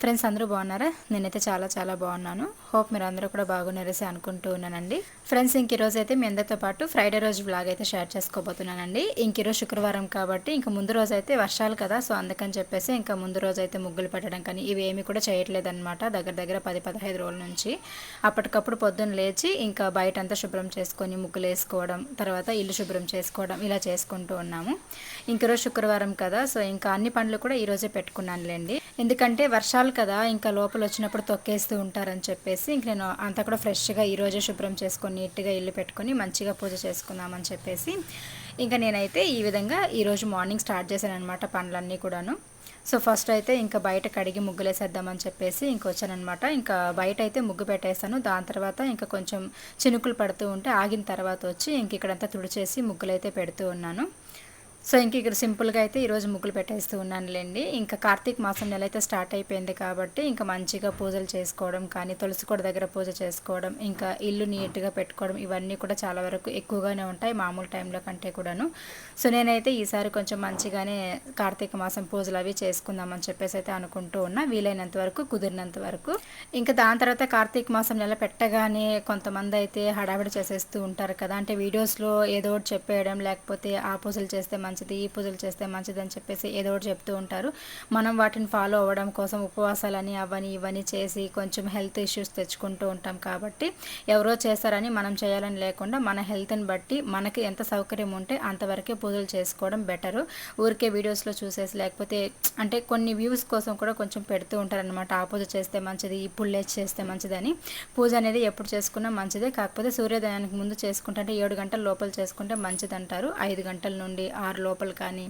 Friends అందరూ బాగున్నారా? నేనైతే చాలా చాలా బాగున్నాను. హోప్ మీరు అందరూ కూడా బాగున్నారేసి అనుకుంటూ ఉన్నానండి. ఫ్రెండ్స్ ఇంక రోజు అయితే మీ అందరితో పాటు ఫ్రైడే రోజు బ్లాగ్ అయితే షేర్ చేసుకోబోతున్నానండి. ఇంక ఈరోజు శుక్రవారం కాబట్టి ఇంకా ముందు రోజు అయితే వర్షాలు కదా సో అందుకని చెప్పేసి ఇంకా ముందు రోజు అయితే ముగ్గులు పెట్టడం కానీ ఇవి కూడా చేయట్లేదన్నమాట. దగ్గర దగ్గర పది పదహైదు రోజుల నుంచి. అప్పటికప్పుడు పొద్దున్న లేచి ఇంకా బయట అంతా శుభ్రం చేసుకొని ముగ్గులు వేసుకోవడం తర్వాత ఇల్లు శుభ్రం చేసుకోవడం ఇలా చేసుకుంటూ ఉన్నాము. ఇంక రోజు శుక్రవారం కదా సో ఇంకా అన్ని పనులు కూడా ఈ రోజే పెట్టుకున్నానులేండి. ఎందుకంటే వర్షాలు కదా ఇంకా లోపల వచ్చినప్పుడు తొక్కేస్తూ ఉంటారని చెప్పేసి ఇంక నేను అంతా కూడా ఫ్రెష్గా ఈరోజే శుభ్రం చేసుకొని నీట్గా ఇల్లు పెట్టుకొని మంచిగా పూజ చేసుకుందామని చెప్పేసి ఇంకా నేనైతే ఈ విధంగా ఈరోజు మార్నింగ్ స్టార్ట్ చేశాను అనమాట పనులన్నీ కూడాను. సో ఫస్ట్ అయితే ఇంకా బయట కడిగి ముగ్గులేసేద్దామని చెప్పేసి ఇంక వచ్చానమాట ఇంకా బయట అయితే ముగ్గు పెట్టేస్తాను. దాని తర్వాత ఇంకా కొంచెం చినుకులు పడుతూ ఉంటే ఆగిన తర్వాత వచ్చి ఇంక ఇక్కడంతా తుడిచేసి ముగ్గులైతే పెడుతూ ఉన్నాను. సో ఇంక ఇక్కడ సింపుల్గా అయితే ఈరోజు ముగ్గులు పెట్టేస్తూ ఉన్నానులేండి. ఇంకా కార్తీక మాసం నెల అయితే స్టార్ట్ అయిపోయింది కాబట్టి ఇంకా మంచిగా పూజలు చేసుకోవడం కానీ తులసి కూడా దగ్గర పూజ చేసుకోవడం ఇంకా ఇల్లు నీట్గా పెట్టుకోవడం ఇవన్నీ కూడా చాలా వరకు ఎక్కువగానే ఉంటాయి మామూలు టైంలో కంటే కూడాను. సో నేనైతే ఈసారి కొంచెం మంచిగానే కార్తీక మాసం పూజలు అవి చేసుకుందామని చెప్పేసి అయితే అనుకుంటూ ఉన్నా. వీలైనంత వరకు కుదిరినంత వరకు. ఇంకా దాని తర్వాత కార్తీక మాసం నెల పెట్టగానే కొంతమంది అయితే హడావిడి చేసేస్తూ ఉంటారు కదా. అంటే వీడియోస్లో ఏదో ఒకటి చెప్పేయడం లేకపోతే ఆ పూజలు చేస్తే మంచిది ఈ పూజలు చేస్తే మంచిది అని చెప్పేసి ఏదో ఒకటి చెప్తూ ఉంటారు. మనం వాటిని ఫాలో అవ్వడం కోసం ఉపవాసాలని అవని ఇవని చేసి కొంచెం హెల్త్ ఇష్యూస్ తెచ్చుకుంటూ ఉంటాం కాబట్టి ఎవరో చేస్తారని మనం చేయాలని లేకుండా మన హెల్త్ని బట్టి మనకి ఎంత సౌకర్యం ఉంటే అంతవరకే పూజలు చేసుకోవడం బెటరు ఊరికే వీడియోస్లో చూసేసి లేకపోతే అంటే కొన్ని వ్యూస్ కోసం కూడా కొంచెం పెడుతూ ఉంటారనమాట ఆ పూజ చేస్తే మంచిది ఇప్పుడు లేచి చేస్తే మంచిదని. పూజ అనేది ఎప్పుడు చేసుకున్నా మంచిదే. కాకపోతే సూర్యోదయానికి ముందు చేసుకుంటే అంటే ఏడు గంటల లోపల చేసుకుంటే మంచిది అంటారు ఐదు గంటల నుండి ఆరు లోపల కానీ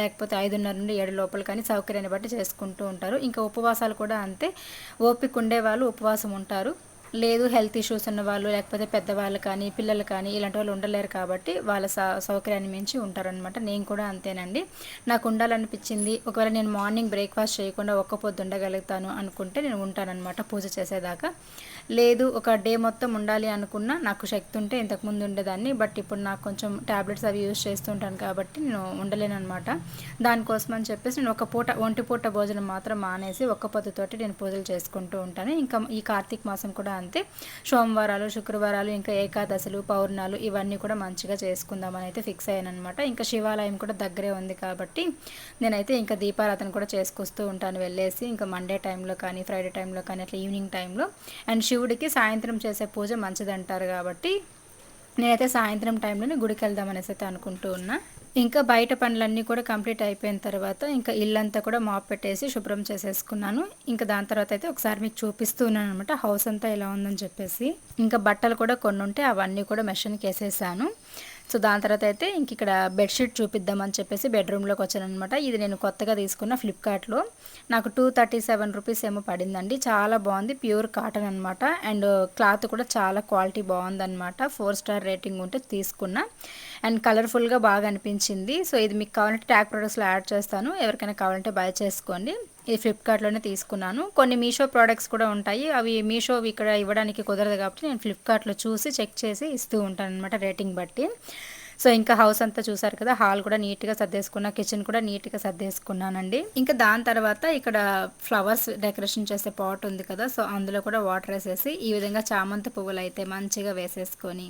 లేకపోతే ఐదున్నర నుండి ఏడు లోపల కానీ సౌకర్యాన్ని బట్టి చేసుకుంటూ ఉంటారు. ఇంకా ఉపవాసాలు కూడా అంతే. ఓపిక ఉండే వాళ్ళు ఉపవాసం ఉంటారు. లేదు హెల్త్ ఇష్యూస్ ఉన్న వాళ్ళు లేకపోతే పెద్దవాళ్ళు కానీ పిల్లలు కానీ ఇలాంటి వాళ్ళు ఉండలేరు కాబట్టి వాళ్ళ సౌకర్యాన్ని మించి ఉంటారనమాట నేను కూడా అంతేనండి. నాకు ఉండాలనిపించింది. ఒకవేళ నేను మార్నింగ్ బ్రేక్ఫాస్ట్ చేయకుండా ఒక్క పొద్దు ఉండగలుగుతాను అనుకుంటే నేను ఉంటానన్నమాట పూజ చేసేదాకా. లేదు ఒక డే మొత్తం ఉండాలి అనుకున్నా నాకు శక్తి ఉంటే ఇంతకుముందు ఉండేదాన్ని. బట్ ఇప్పుడు నాకు కొంచెం ట్యాబ్లెట్స్ అవి యూజ్ చేస్తుంటాను కాబట్టి నేను ఉండలేనమాట దానికోసం అని చెప్పేసి నేను ఒక పూట ఒంటి పూట భోజనం మాత్రం మానేసి ఒక్క పొద్దుతోటి నేను పూజలు చేసుకుంటూ ఉంటాను. ఇంకా ఈ కార్తీక మాసం కూడా అంతే. సోమవారాలు శుక్రవారాలు ఇంకా ఏకాదశులు పౌర్ణాలు ఇవన్నీ కూడా మంచిగా చేసుకుందామని అయితే ఫిక్స్ అయ్యాను అనమాట ఇంకా శివాలయం కూడా దగ్గరే ఉంది కాబట్టి నేనైతే ఇంకా దీపారాధన కూడా చేసుకొస్తూ ఉంటాను వెళ్ళేసి. ఇంకా మండే టైంలో కానీ ఫ్రైడే టైంలో కానీ అట్లా ఈవినింగ్ టైంలో అండ్ శివుడికి సాయంత్రం చేసే పూజ మంచిదంటారు కాబట్టి నేనైతే సాయంత్రం టైంలోనే గుడికి వెళ్దామనేసి అయితే అనుకుంటూ ఉన్నా. ఇంకా బయట పనులన్నీ కూడా కంప్లీట్ అయిపోయిన తర్వాత ఇంకా ఇల్లంతా కూడా మాప్ పెట్టేసి శుభ్రం చేసేసుకున్నాను. ఇంకా దాని తర్వాత అయితే ఒకసారి మీకు చూపిస్తున్నాను అనమాట హౌస్ అంతా ఎలా ఉందని చెప్పేసి. ఇంకా బట్టలు కూడా కొన్ని ఉంటే అవన్నీ కూడా మెషిన్కి వేసేసాను. సో దాని తర్వాత అయితే ఇంక ఇక్కడ బెడ్షీట్ చూపిద్దామని చెప్పేసి బెడ్రూమ్లోకి వచ్చాను అనమాట ఇది నేను కొత్తగా తీసుకున్న ఫ్లిప్కార్ట్లో నాకు టూ థర్టీ సెవెన్ రూపీస్ ఏమో పడిందండి. చాలా బాగుంది. ప్యూర్ కాటన్ అనమాట అండ్ క్లాత్ కూడా చాలా క్వాలిటీ బాగుందనమాట ఫోర్ స్టార్ రేటింగ్ ఉంటే తీసుకున్నా. అండ్ కలర్ఫుల్గా బాగా అనిపించింది. సో ఇది మీకు కావాలంటే ట్యాగ్ ప్రొడక్ట్స్లో యాడ్ చేస్తాను. ఎవరికైనా కావాలంటే బై చేసుకోండి. ఇది ఫ్లిప్కార్ట్లోనే తీసుకున్నాను. కొన్ని మీషో ప్రోడక్ట్స్ కూడా ఉంటాయి. అవి మీషో ఇక్కడ ఇవ్వడానికి కుదరదు కాబట్టి నేను ఫ్లిప్కార్ట్లో చూసి చెక్ చేసి ఇస్తూ ఉంటాను అనమాట రేటింగ్ బట్టి. సో ఇంకా హౌస్ అంతా చూసారు కదా హాల్ కూడా నీట్గా సర్దేసుకున్నా కిచెన్ కూడా నీట్గా సర్దేసుకున్నానండి. ఇంకా దాని తర్వాత ఇక్కడ ఫ్లవర్స్ డెకరేషన్ చేసే పాట్ ఉంది కదా సో అందులో కూడా వాటర్ వేసేసి ఈ విధంగా చామంతి పువ్వులు అయితే మంచిగా వేసేసుకొని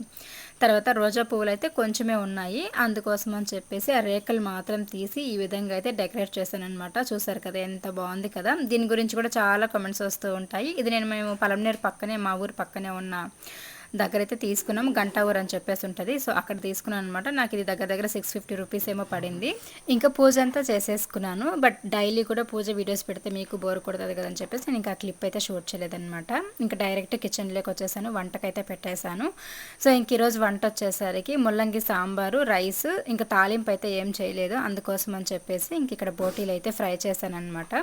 తర్వాత రోజా పువ్వులు అయితే కొంచెమే ఉన్నాయి. అందుకోసం అని చెప్పేసి ఆ రేకలు మాత్రం తీసి ఈ విధంగా అయితే డెకరేట్ చేశాను అనమాట చూసారు కదా ఎంత బాగుంది కదా. దీని గురించి కూడా చాలా కామెంట్స్ వస్తూ ఉంటాయి. ఇది నేను మేము పలంనేరు పక్కనే మా ఊరు పక్కనే ఉన్న దగ్గర అయితే తీసుకున్నాం గంట ఊర్ అని చెప్పేసి ఉంటుంది. సో అక్కడ తీసుకున్నాను అనమాట నాకు ఇది దగ్గర దగ్గర సిక్స్ ఫిఫ్టీ రూపీస్ ఏమో పడింది. ఇంకా పూజ అంతా చేసేసుకున్నాను. బట్ డైలీ కూడా పూజ వీడియోస్ పెడితే మీకు బోర్ కొడుతుంది కదా అని చెప్పేసి నేను ఇంకా క్లిప్ అయితే షూట్ చేయలేదనమాట ఇంకా డైరెక్ట్ కిచెన్లోకి వచ్చేసాను వంటకైతే పెట్టేశాను. సో ఇంక ఈరోజు వంట వచ్చేసరికి ముల్లంగి సాంబారు రైస్ ఇంకా తాలింపు అయితే ఏం చేయలేదు. అందుకోసం అని చెప్పేసి ఇంక ఇక్కడ బోటీలు అయితే ఫ్రై చేశాను అనమాట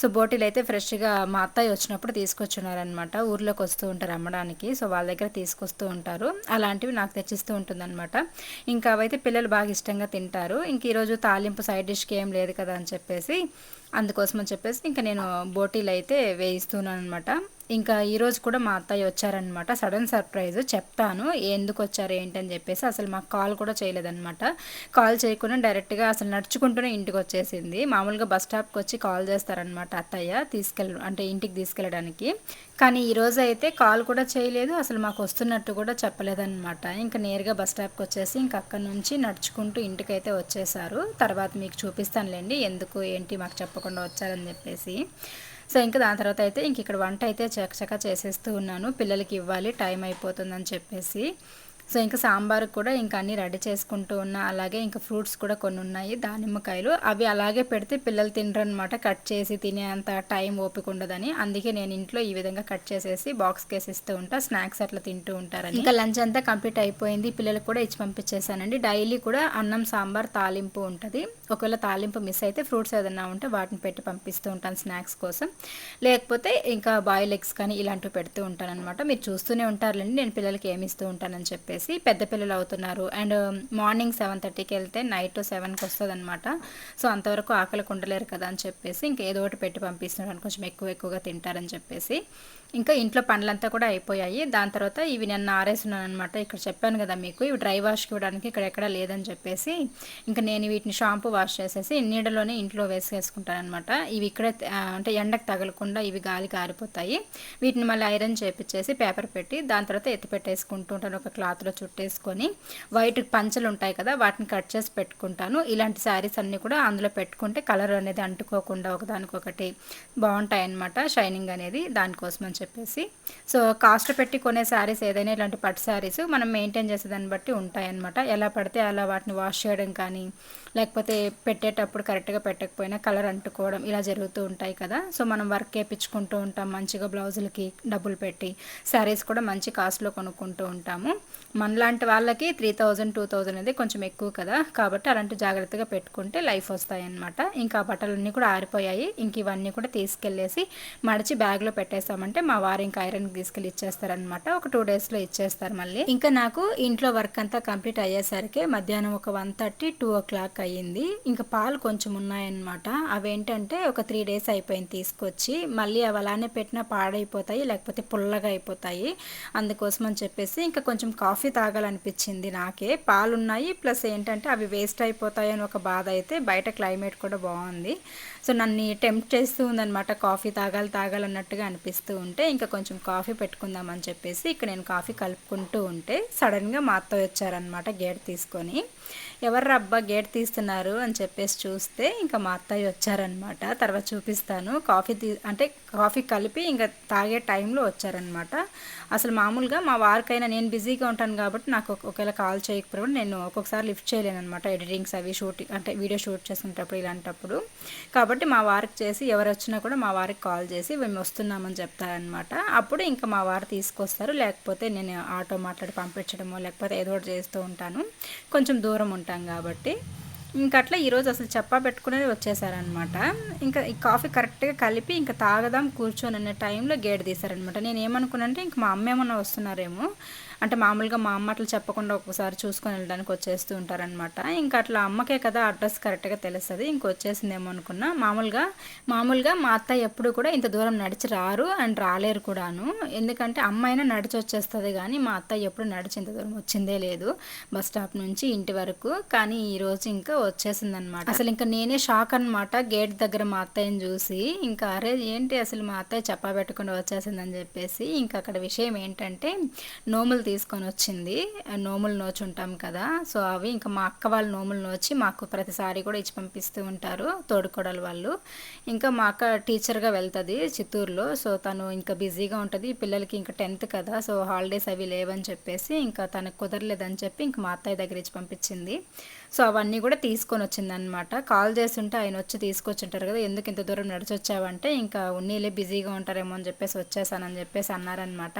సో బోటీలు అయితే ఫ్రెష్గా మా అత్తయ్య వచ్చినప్పుడు తీసుకొచ్చున్నారనమాట ఊర్లోకి వస్తూ ఉంటారు అమ్మడానికి. సో వాళ్ళ దగ్గర తీసుకొస్తూ ఉంటారు. అలాంటివి నాకు తెచ్చిస్తూ ఉంటుందన్నమాట. ఇంకా అవైతే పిల్లలు బాగా ఇష్టంగా తింటారు. ఇంక ఈరోజు తాలింపు సైడ్ డిష్కి ఏం లేదు కదా అని చెప్పేసి అందుకోసం అని చెప్పేసి ఇంకా నేను బోటీలు అయితే వేయిస్తున్నాను అనమాట ఇంకా ఈరోజు కూడా మా అత్తయ్య వచ్చారనమాట సడన్ సర్ప్రైజ్ చెప్తాను. ఎందుకు వచ్చారు ఏంటి అని చెప్పేసి అసలు మాకు కాల్ కూడా చేయలేదన్నమాట. కాల్ చేయకుండా డైరెక్ట్గా అసలు నడుచుకుంటూనే ఇంటికి వచ్చేసింది. మామూలుగా బస్ స్టాప్కి వచ్చి కాల్ చేస్తారనమాట అత్తయ్య తీసుకెళ్ అంటే ఇంటికి తీసుకెళ్ళడానికి. కానీ ఈరోజు అయితే కాల్ కూడా చేయలేదు. అసలు మాకు వస్తున్నట్టు కూడా చెప్పలేదన్నమాట. ఇంకా నేరుగా బస్ స్టాప్కి వచ్చేసి ఇంకా అక్కడి నుంచి నడుచుకుంటూ ఇంటికైతే వచ్చేసారు. తర్వాత మీకు చూపిస్తానులేండి ఎందుకు ఏంటి మాకు చెప్పకుండా వచ్చారని చెప్పేసి. సో ఇంకా దాని తర్వాత అయితే ఇంక ఇక్కడ వంట అయితే చకచకా చేసేస్తూ ఉన్నాను. పిల్లలకి ఇవ్వాలి టైం అయిపోతుందని చెప్పేసి. సో ఇంకా సాంబార్ కూడా ఇంకా అన్నీ రెడీ చేసుకుంటూ ఉన్నా అలాగే ఇంకా ఫ్రూట్స్ కూడా కొన్ని ఉన్నాయి దానిమ్మకాయలు. అవి అలాగే పెడితే పిల్లలు తినరనమాట కట్ చేసి తినే అంత టైం ఓపిక ఉండదని. అందుకే నేను ఇంట్లో ఈ విధంగా కట్ చేసేసి బాక్స్ కేసి ఇస్తూ ఉంటా స్నాక్స్ అట్లా తింటూ ఉంటారని. ఇంకా లంచ్ అంతా కంప్లీట్ అయిపోయింది పిల్లలకు కూడా ఇచ్చి పంపించేసానండి డైలీ కూడా అన్నం సాంబార్ తాలింపు ఉంటుంది. ఒకవేళ తాలింపు మిస్ అయితే ఫ్రూట్స్ ఏదన్నా ఉంటే వాటిని పెట్టి పంపిస్తూ ఉంటాను స్నాక్స్ కోసం. లేకపోతే ఇంకా బాయిల్ ఎగ్స్ కానీ ఇలాంటివి పెడుతూ ఉంటాను అనమాట మీరు చూస్తూనే ఉంటారులేండి నేను పిల్లలకి ఏమి ఇస్తూ ఉంటానని చెప్పి చెప్పేసి పెద్ద పిల్లలు అవుతున్నారు. అండ్ మార్నింగ్ సెవెన్ థర్టీకి వెళ్తే నైట్ సెవెన్కి వస్తుంది అనమాట సో అంతవరకు ఆకలికి ఉండలేరు కదా అని చెప్పేసి ఇంకా ఏదో ఒకటి పెట్టి పంపిస్తున్నారు కొంచెం ఎక్కువ ఎక్కువగా తింటారని చెప్పేసి. ఇంకా ఇంట్లో పనులంతా కూడా అయిపోయాయి. దాని తర్వాత ఇవి నేను ఆరేస్తున్నాను అనమాట ఇక్కడ చెప్పాను కదా మీకు ఇవి డ్రై వాష్కి ఇవ్వడానికి ఇక్కడ ఎక్కడ లేదని చెప్పేసి ఇంకా నేను వీటిని షాంపూ వాష్ చేసేసి నీడలోనే ఇంట్లో వేసేసుకుంటాను అనమాట ఇవి ఇక్కడే అంటే ఎండకు తగలకుండా ఇవి గాలి కారిపోతాయి. వీటిని మళ్ళీ ఐరన్ చేపించేసి పేపర్ పెట్టి దాని తర్వాత ఎత్తి పెట్టేసుకుంటూ ఉంటాను. ఒక క్లాత్లో చుట్టేసుకొని వైట్ పంచలు ఉంటాయి కదా వాటిని కట్ చేసి పెట్టుకుంటాను. ఇలాంటి శారీస్ అన్నీ కూడా అందులో పెట్టుకుంటే కలర్ అనేది అంటుకోకుండా ఒకదానికొకటి బాగుంటాయి అనమాట షైనింగ్ అనేది దానికోసం అని చెప్పేసి. సో కాస్ట్ పెట్టి కొనే శారీస్ ఏదైనా ఇలాంటి పట్టు శారీస్ మనం మెయింటైన్ చేసేదాన్ని బట్టి ఉంటాయన్నమాట. ఎలా పడితే అలా వాటిని వాష్ చేయడం కానీ లేకపోతే పెట్టేటప్పుడు కరెక్ట్గా పెట్టకపోయినా కలర్ అంటుకోవడం ఇలా జరుగుతూ ఉంటాయి కదా. సో మనం వర్క్ వేయించుకుంటూ ఉంటాం మంచిగా బ్లౌజులకి డబ్బులు పెట్టి శారీస్ కూడా మంచి కాస్ట్లో కొనుక్కుంటూ ఉంటాము. మనలాంటి వాళ్ళకి త్రీ థౌజండ్ టూ థౌజండ్ అనేది కొంచెం ఎక్కువ కదా. కాబట్టి అలాంటి జాగ్రత్తగా పెట్టుకుంటే లైఫ్ వస్తాయన్నమాట. ఇంకా బట్టలన్నీ కూడా ఆరిపోయాయి. ఇంక ఇవన్నీ కూడా తీసుకెళ్ళేసి మడిచి బ్యాగ్లో పెట్టేస్తామంటే మా వారు ఇంకా ఐరన్ తీసుకెళ్ళి ఇచ్చేస్తారనమాట ఒక టూ డేస్లో ఇచ్చేస్తారు మళ్ళీ. ఇంకా నాకు ఇంట్లో వర్క్ అంతా కంప్లీట్ అయ్యేసరికి మధ్యాహ్నం ఒక one thirty two o'clock అయ్యింది. ఇంకా పాలు కొంచెం ఉన్నాయన్నమాట. అవేంటంటే ఒక త్రీ డేస్ అయిపోయింది తీసుకొచ్చి. మళ్ళీ అవి అలానే పెట్టినా పాడైపోతాయి లేకపోతే పుల్లగా అయిపోతాయి. అందుకోసం అని చెప్పేసి ఇంకా కొంచెం కాఫీ తాగాలనిపించింది నాకే. పాలు ఉన్నాయి ప్లస్ ఏంటంటే అవి వేస్ట్ అయిపోతాయి అని ఒక బాధ అయితే బయట క్లైమేట్ కూడా బాగుంది. సో నన్ను టెంప్ట్ చేస్తూ ఉందనమాట కాఫీ తాగాలి తాగాలన్నట్టుగా అనిపిస్తూ ఉంది ఉంటే ఇంకా కొంచెం కాఫీ పెట్టుకుందామని చెప్పేసి ఇక్కడ నేను కాఫీ కలుపుకుంటూ ఉంటే సడన్గా మా అత్త వచ్చారనమాట గేట్ తీసుకొని. ఎవరు అబ్బా గేట్ తీస్తున్నారు అని చెప్పేసి చూస్తే ఇంకా మా అత్తయ్య వచ్చారనమాట తర్వాత చూపిస్తాను. కాఫీ తీ అంటే కాఫీ కలిపి ఇంకా తాగే టైంలో వచ్చారనమాట అసలు మామూలుగా మా వారికైనా నేను బిజీగా ఉంటాను కాబట్టి నాకు ఒకవేళ కాల్ చేయకపోవడం నేను ఒక్కొక్కసారి లిఫ్ట్ చేయలేను అనమాట ఎడిటింగ్స్ అవి షూటింగ్ అంటే వీడియో షూట్ చేసినప్పుడు ఇలాంటప్పుడు. కాబట్టి మా వారికి చేసి ఎవరు వచ్చినా కూడా మా వారికి కాల్ చేసి మేము వస్తున్నామని చెప్తారనమాట అప్పుడు ఇంకా మా వారు తీసుకొస్తారు. లేకపోతే నేను ఆటో మాట్లాడి పంపించడమో లేకపోతే ఏదో ఒకటి చేస్తూ ఉంటాను. కొంచెం దూరం ఉంటాం కాబట్టి ఇంకా అట్లా ఈరోజు అసలు చెప్పా పెట్టుకునే వచ్చేసారనమాట ఇంకా ఈ కాఫీ కరెక్ట్గా కలిపి ఇంకా తాగదాం కూర్చొని అనే టైంలో గేట్ తీశారనమాట నేను ఏమనుకున్నానంటే ఇంక మా అమ్మ ఏమన్నా వస్తున్నారేమో అంటే మామూలుగా మా అమ్మ అట్లా చెప్పకుండా ఒక్కసారి చూసుకొని వెళ్ళడానికి వచ్చేస్తూ ఉంటారనమాట ఇంకా అట్లా అమ్మకే కదా అడ్రస్ కరెక్ట్గా తెలుస్తుంది. ఇంక వచ్చేసిందేమో అనుకున్నా. మామూలుగా మామూలుగా మా అత్త ఎప్పుడు కూడా ఇంత దూరం నడిచి రారు అండ్ రాలేరు కూడాను. ఎందుకంటే అమ్మ నడిచి వచ్చేస్తుంది కానీ మా అత్త ఎప్పుడు నడిచి ఇంత దూరం వచ్చిందే లేదు. బస్ స్టాప్ నుంచి ఇంటి వరకు. కానీ ఈరోజు ఇంకా వచ్చేసింది అనమాట అసలు ఇంకా నేనే షాక్ అనమాట గేట్ దగ్గర మా అత్తయ్యని చూసి ఇంకా అరే ఏంటి అసలు మా అత్తయ్య చెప్పా పెట్టకుండా వచ్చేసిందని చెప్పేసి ఇంకా అక్కడ విషయం ఏంటంటే నోములు తీసుకొని వచ్చింది. నోములు నోచి ఉంటాం కదా. సో అవి ఇంకా మా అక్క వాళ్ళు నోములు నోచి మాకు ప్రతిసారి కూడా ఇచ్చి పంపిస్తూ ఉంటారు తోడుకోడలు వాళ్ళు. ఇంకా మా అక్క టీచర్గా వెళ్తుంది చిత్తూరులో. సో తను ఇంకా బిజీగా ఉంటుంది. పిల్లలకి ఇంకా టెన్త్ కదా. సో హాలిడేస్ అవి లేవని చెప్పేసి ఇంకా తనకు కుదరలేదని చెప్పి ఇంకా మా అత్తయ్య దగ్గర ఇచ్చి పంపించింది. సో అవన్నీ కూడా తీసుకొని వచ్చిందనమాట. కాల్ చేస్తుంటే ఆయన వచ్చి తీసుకొచ్చింటారు కదా. ఎందుకు ఇంత దూరం నడిచొచ్చావంటే ఇంకా ఉన్నీలే బిజీగా ఉంటారేమో అని చెప్పేసి వచ్చేసానని చెప్పేసి అన్నారనమాట.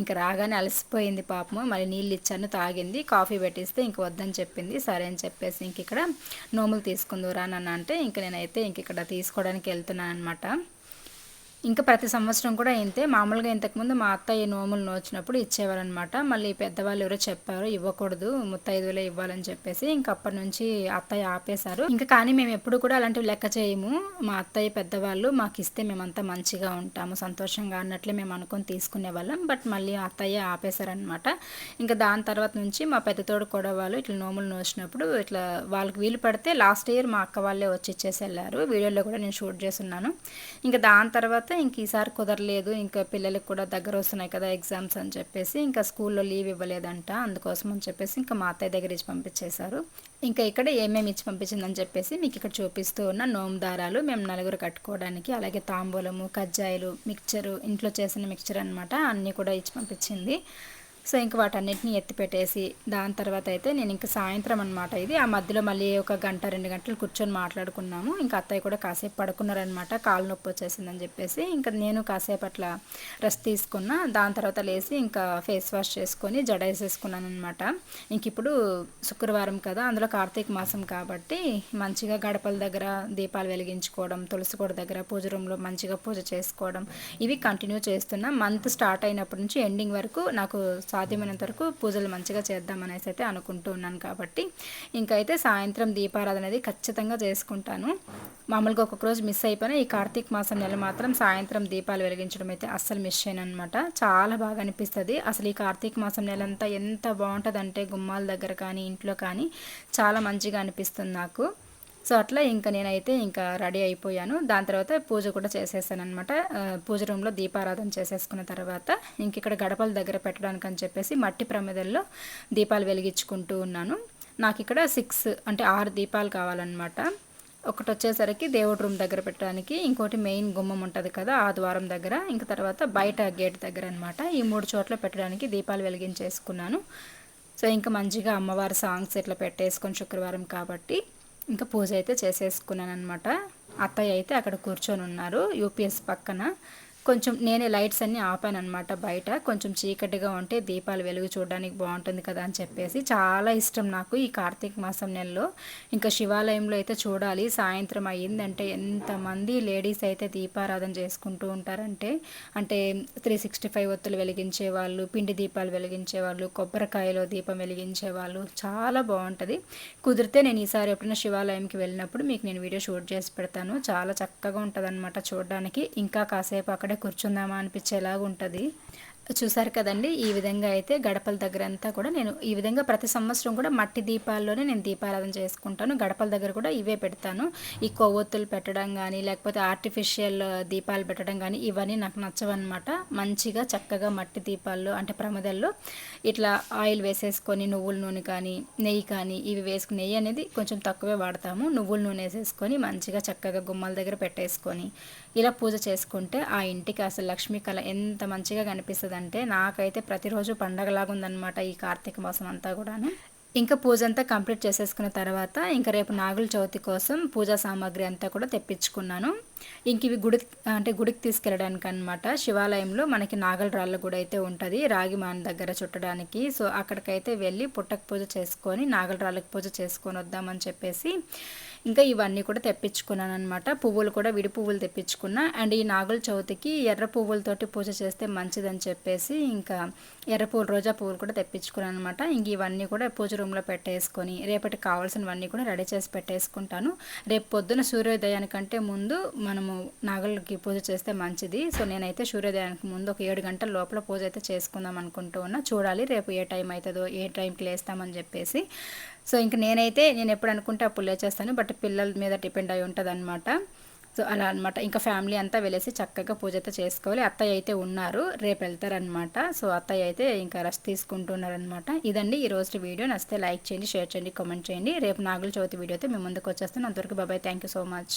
ఇంకా రాగానే అలసిపోయింది. పాపము. మళ్ళీ నీళ్ళు ఇచ్చాను తాగింది. కాఫీ పెట్టిస్తే ఇంక వద్దని చెప్పింది. సరే అని చెప్పేసి ఇంక ఇక్కడ నోములు తీసుకుందురా అని అంటే ఇంక నేనైతే ఇంక ఇక్కడ తీసుకోవడానికి వెళ్తున్నాను అనమాట ఇంకా ప్రతి సంవత్సరం కూడా ఇంతే. మామూలుగా ఇంతకుముందు మా అత్తయ్య నోములు నోచినప్పుడు ఇచ్చేవారనమాట. మళ్ళీ పెద్దవాళ్ళు ఎవరో చెప్పారు ఇవ్వకూడదు ముత్తైదులే ఇవ్వాలని చెప్పేసి ఇంకా అప్పటి నుంచి అత్తయ్య ఆపేశారు. ఇంకా కానీ మేము ఎప్పుడు కూడా అలాంటివి లెక్క చేయము. మా అత్తయ్య పెద్దవాళ్ళు మాకు ఇస్తే మేమంతా మంచిగా ఉంటాము సంతోషంగా అన్నట్లే మేము అనుకొని తీసుకునే వాళ్ళం. బట్ మళ్ళీ అత్తయ్య ఆపేశారనమాట. ఇంకా దాని తర్వాత నుంచి మా పెద్దతోడు కూడా వాళ్ళు ఇట్లా నోములు నోచినప్పుడు ఇట్లా వాళ్ళకి వీలు పడితే లాస్ట్ ఇయర్ మా అక్క వాళ్ళే వచ్చి ఇచ్చేసి వెళ్ళారు. వీడియోలో కూడా నేను షూట్ చేస్తున్నాను. ఇంకా దాని తర్వాత ఇంక ఈసారి కుదరలేదు. ఇంకా పిల్లలకి కూడా దగ్గర వస్తున్నాయి కదా ఎగ్జామ్స్ అని చెప్పేసి. ఇంకా స్కూల్లో లీవ్ ఇవ్వలేదంట. అందుకోసం అని చెప్పేసి ఇంకా మా అత్తయ్య దగ్గర ఇచ్చి పంపించేశారు. ఇంకా ఇక్కడ ఏమేమి ఇచ్చి పంపించిందని చెప్పేసి మీకు ఇక్కడ చూపిస్తూ ఉన్న నోము దారాలు మేము నలుగురు కట్టుకోవడానికి అలాగే తాంబూలము కజ్జాయిలు మిక్చరు ఇంట్లో చేసిన మిక్చర్ అనమాట అన్నీ కూడా ఇచ్చి పంపించింది. సో ఇంక వాటన్నిటిని ఎత్తిపెట్టేసి దాని తర్వాత అయితే నేను ఇంకా సాయంత్రం అనమాట ఇది. ఆ మధ్యలో మళ్ళీ ఒక గంట రెండు గంటలు కూర్చొని మాట్లాడుకున్నాము. ఇంకా అత్తయ్య కూడా కాసేపు పడుకున్నారనమాట కాలు నొప్పి వచ్చేసిందని చెప్పేసి ఇంకా నేను కాసేపు అట్లా రెస్ట్ తీసుకున్నా. దాని తర్వాత లేచి ఇంకా ఫేస్ వాష్ చేసుకొని జడ వేసేసుకున్నాను అనమాట ఇంక ఇప్పుడు శుక్రవారం కదా అందులో కార్తీక మాసం కాబట్టి మంచిగా గడపల దగ్గర దీపాలు వెలిగించుకోవడం తులసి కూడా దగ్గర పూజ రూమ్లో మంచిగా పూజ చేసుకోవడం ఇవి కంటిన్యూ చేస్తున్నా. మంత్ స్టార్ట్ అయినప్పటి నుంచి ఎండింగ్ వరకు నాకు సాధ్యమైనంత వరకు పూజలు మంచిగా చేద్దామనేసి అయితే అనుకుంటూ ఉన్నాను కాబట్టి ఇంకైతే సాయంత్రం దీపారాధన అనేది ఖచ్చితంగా చేసుకుంటాను. మామూలుగా ఒక్కొక్క రోజు మిస్ అయిపోయినా ఈ కార్తీక మాసం నెల మాత్రం సాయంత్రం దీపాలు వెలిగించడం అయితే అస్సలు మిస్ చేయను అనమాట చాలా బాగా అనిపిస్తుంది. అసలు ఈ కార్తీక మాసం నెల అంతా ఎంత బాగుంటుంది అంటే గుమ్మాల దగ్గర కానీ ఇంట్లో కానీ చాలా మంచిగా అనిపిస్తుంది నాకు. సో అట్లా ఇంకా నేనైతే ఇంకా రెడీ అయిపోయాను. దాని తర్వాత పూజ కూడా చేసేసాను అనమాట పూజ రూమ్లో దీపారాధన చేసేసుకున్న తర్వాత ఇంక ఇక్కడ గడపల దగ్గర పెట్టడానికి అని చెప్పేసి మట్టి ప్రమిదల్లో దీపాలు వెలిగించుకుంటూ ఉన్నాను. నాకు ఇక్కడ సిక్స్ అంటే ఆరు దీపాలు కావాలన్నమాట. ఒకటి వచ్చేసరికి దేవుడి రూమ్ దగ్గర పెట్టడానికి ఇంకోటి మెయిన్ గుమ్మం ఉంటుంది కదా ఆ ద్వారం దగ్గర. ఇంక తర్వాత బయట గేట్ దగ్గర అనమాట ఈ మూడు చోట్ల పెట్టడానికి దీపాలు వెలిగించేసుకున్నాను. సో ఇంకా మంచిగా అమ్మవారి సాంగ్స్ ఇట్లా పెట్టేసుకొని శుక్రవారం కాబట్టి ఇంకా పూజ అయితే చేసేసుకున్నాను అనమాట అత్తయ్య అయితే అక్కడ కూర్చొని ఉన్నారు యూపీఎస్ పక్కన. కొంచెం నేనే లైట్స్ అన్నీ ఆపాను అనమాట బయట. కొంచెం చీకటిగా ఉంటే దీపాలు వెలుగు చూడడానికి బాగుంటుంది కదా అని చెప్పేసి. చాలా ఇష్టం నాకు ఈ కార్తీక మాసం నెలలో. ఇంకా శివాలయంలో అయితే చూడాలి. సాయంత్రం అయ్యిందంటే ఎంతమంది లేడీస్ అయితే దీపారాధన చేసుకుంటూ ఉంటారంటే అంటే త్రీ సిక్స్టీ ఫైవ్ ఒత్తులు వెలిగించే వాళ్ళు పిండి దీపాలు వెలిగించే వాళ్ళు కొబ్బరికాయలో దీపం వెలిగించే వాళ్ళు చాలా బాగుంటుంది. కుదిరితే నేను ఈసారి ఎప్పుడైనా శివాలయంకి వెళ్ళినప్పుడు మీకు నేను వీడియో షూట్ చేసి పెడతాను. చాలా చక్కగా ఉంటుంది అనమాట చూడడానికి. ఇంకా కాసేపు అక్కడే కూర్చుందామా అనిపించేలాగా ఉంటుంది చూసారు కదండి ఈ విధంగా అయితే గడపల దగ్గర అంతా కూడా నేను ఈ విధంగా ప్రతి సంవత్సరం కూడా మట్టి దీపాల్లోనే నేను దీపారాధన చేసుకుంటాను. గడపల దగ్గర కూడా ఇవే పెడతాను. ఈ కొవ్వొత్తులు పెట్టడం కానీ లేకపోతే ఆర్టిఫిషియల్ దీపాలు పెట్టడం కానీ ఇవన్నీ నాకు నచ్చవన్నమాట. మంచిగా చక్కగా మట్టి దీపాల్లో అంటే ప్రమదల్లో ఇట్లా ఆయిల్ వేసేసుకొని నువ్వుల నూనె కానీ నెయ్యి కానీ ఇవి వేసుకుని నెయ్యి అనేది కొంచెం తక్కువే వాడతాము. నువ్వుల నూనె వేసేసుకొని మంచిగా చక్కగా గుమ్మల దగ్గర పెట్టేసుకొని ఇలా పూజ చేసుకుంటే ఆ ఇంటికి అసలు లక్ష్మీ కళ ఎంత మంచిగా కనిపిస్తుంది అంటే నాకైతే ప్రతిరోజు పండగలాగా ఉందన్నమాట ఈ కార్తీక మాసం అంతా కూడాను. ఇంకా పూజ అంతా కంప్లీట్ చేసేసుకున్న తర్వాత ఇంకా రేపు నాగుల చవితి కోసం పూజా సామాగ్రి అంతా కూడా తెప్పించుకున్నాను. ఇంక ఇవి గుడి అంటే గుడికి తీసుకెళ్ళడానికి అనమాట శివాలయంలో మనకి నాగల రాళ్ళ గుడి అయితే ఉంటుంది. రాగి మాన దగ్గర చుట్టడానికి. సో అక్కడికైతే వెళ్ళి పుట్టక పూజ చేసుకొని నాగల రాళ్ళకి పూజ చేసుకొని వద్దామని చెప్పేసి ఇంకా ఇవన్నీ కూడా తెప్పించుకున్నాను అనమాట పువ్వులు కూడా విడి పువ్వులు తెప్పించుకున్నా. అండ్ ఈ నాగుల చవితికి ఎర్ర పువ్వులతోటి పూజ చేస్తే మంచిదని చెప్పేసి ఇంకా ఎర్ర పువ్వులు రోజా పువ్వులు కూడా తెప్పించుకున్నాను అనమాట ఇంక ఇవన్నీ కూడా పూజ రూమ్లో పెట్టేసుకొని రేపటికి కావాల్సినవన్నీ కూడా రెడీ చేసి పెట్టేసుకుంటాను. రేపు పొద్దున సూర్యోదయానికంటే ముందు మనము నాగులకి పూజ చేస్తే మంచిది. సో నేనైతే సూర్యోదయానికి ముందు ఒక ఏడు గంటల లోపల పూజ అయితే చేసుకుందాం అనుకుంటూ ఉన్నా. చూడాలి రేపు ఏ టైం అవుతుందో ఏ టైంకి లేస్తామని చెప్పేసి. సో ఇంక నేనైతే నేను ఎప్పుడు అనుకుంటే అప్పుడు లేచేస్తాను బట్ పిల్లల మీద డిపెండ్ అయి ఉంటుంది అనమాట సో అలా అనమాట ఇంకా ఫ్యామిలీ అంతా వెళ్ళేసి చక్కగా పూజ అయితే చేసుకోవాలి. అత్తయ్య అయితే ఉన్నారు. రేపు వెళ్తారనమాట సో అత్తయ్య అయితే ఇంకా రెస్ట్ తీసుకుంటున్నారనమాట ఇదండి ఈ రోజు వీడియో. నచ్చితే లైక్ చేయండి షేర్ చేయండి కామెంట్ చేయండి. రేపు నాగుల చవితి వీడియో అయితే మేము ముందుకు వచ్చేస్తాను. అంతవరకు బాబాయ్ థ్యాంక్ యూ సో మచ్.